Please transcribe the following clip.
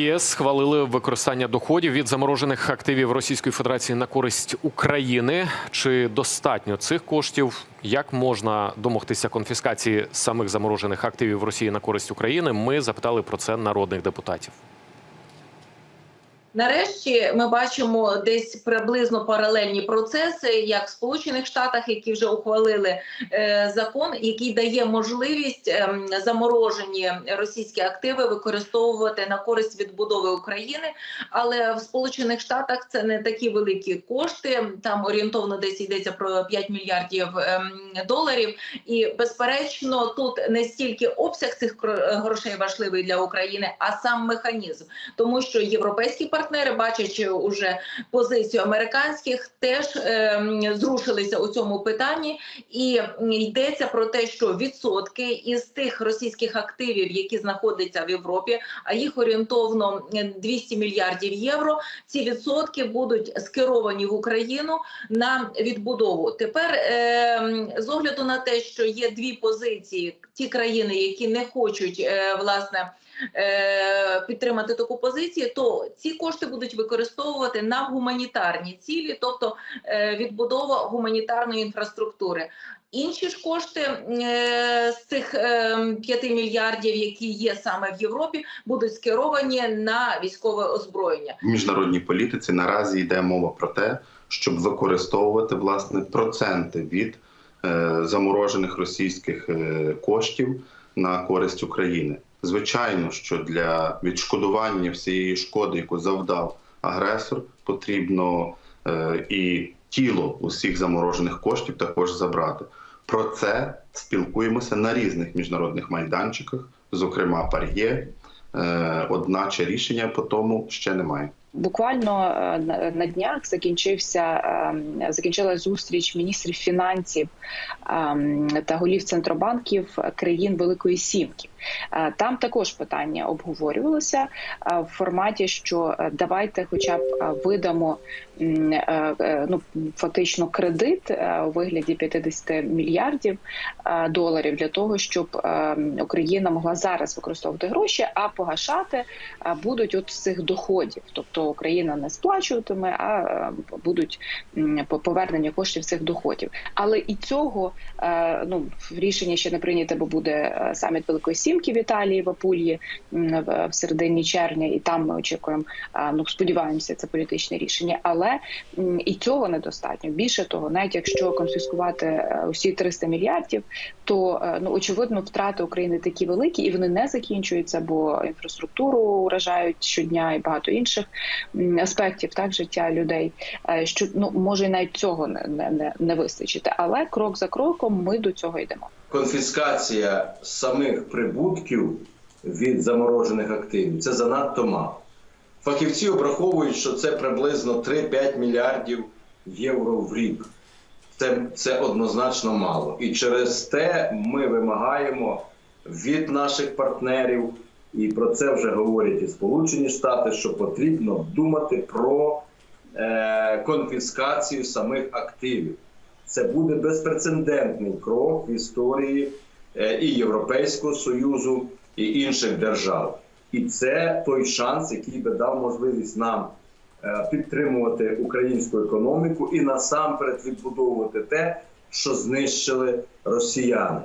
ЄС схвалили використання доходів від заморожених активів Російської Федерації на користь України. Чи достатньо цих коштів? Як можна домогтися конфіскації самих заморожених активів Росії на користь України? Ми запитали про це народних депутатів. Нарешті ми бачимо десь приблизно паралельні процеси, як в Сполучених Штатах, які вже ухвалили е, закон, який дає можливість е, заморожені російські активи використовувати на користь відбудови України. Але в Сполучених Штатах це не такі великі кошти. Там орієнтовно десь йдеться про 5 мільярдів е, доларів. І безперечно, тут не стільки обсяг цих грошей важливий для України, а сам механізм, тому що європейські партнери, бачачи уже позицію американських, теж ем, зрушилися у цьому питанні, і йдеться про те, що відсотки із тих російських активів, які знаходяться в Європі, а їх орієнтовно е, 200 мільярдів євро. Ці відсотки будуть скеровані в Україну на відбудову. Тепер ем, з огляду на те, що є дві позиції, ті країни, які не хочуть е, власне е, підтримати таку позицію, то ці кошти будуть використовувати на гуманітарні цілі, тобто е, відбудова гуманітарної інфраструктури. Інші ж кошти е, з цих е, 5 мільярдів, які є саме в Європі, будуть скеровані на військове озброєння. В міжнародній політиці наразі йде мова про те, щоб використовувати власне проценти від е, заморожених російських е, коштів на користь України. Звичайно, що для відшкодування всієї шкоди, яку завдав агресор, потрібно е, і тіло усіх заморожених коштів також забрати. Про це спілкуємося на різних міжнародних майданчиках, зокрема Пар'є. Е, Одначе рішення по тому ще немає. Буквально е, на- днях закінчився закінчилась зустріч міністрів фінансів е, та голів центробанків країн Великої Сімки. Е, Там також питання обговорювалося е, в форматі, що е, давайте, хоча б видамо ну фактично кредит у вигляді 50 мільярдів доларів для того, щоб Україна могла зараз використовувати гроші, а погашати будуть от з цих доходів, тобто Україна не сплачуватиме, а будуть по- повернення коштів цих доходів. Але і цього ну рішення ще не прийняте, бо буде саміт Великої Сімки в Італії в Апулії в середині червня, і там ми очікуємо. Ну сподіваємося, це політичне рішення, але і цього недостатньо. Більше того, навіть якщо конфіскувати е, усі 300 мільярдів, то е, ну очевидно втрати України такі великі, і вони не закінчуються, бо інфраструктуру вражають щодня і багато інших аспектів так життя людей. е, Що ну може навіть цього не, не, не вистачити, але крок за кроком ми до цього йдемо. Конфіскація самих прибутків від заморожених активів це занадто мало. Фахівці обраховують, що це приблизно 3-5 мільярдів євро в рік. Це, це однозначно мало. І через те ми вимагаємо від наших партнерів, і про це вже говорять і Сполучені Штати, що потрібно думати про е, конфіскацію самих активів. Це буде безпрецедентний крок в історії е, і Європейського Союзу, і інших держав. І це той шанс, який би дав можливість нам е, підтримувати українську економіку і насамперед відбудовувати те, що знищили росіяни.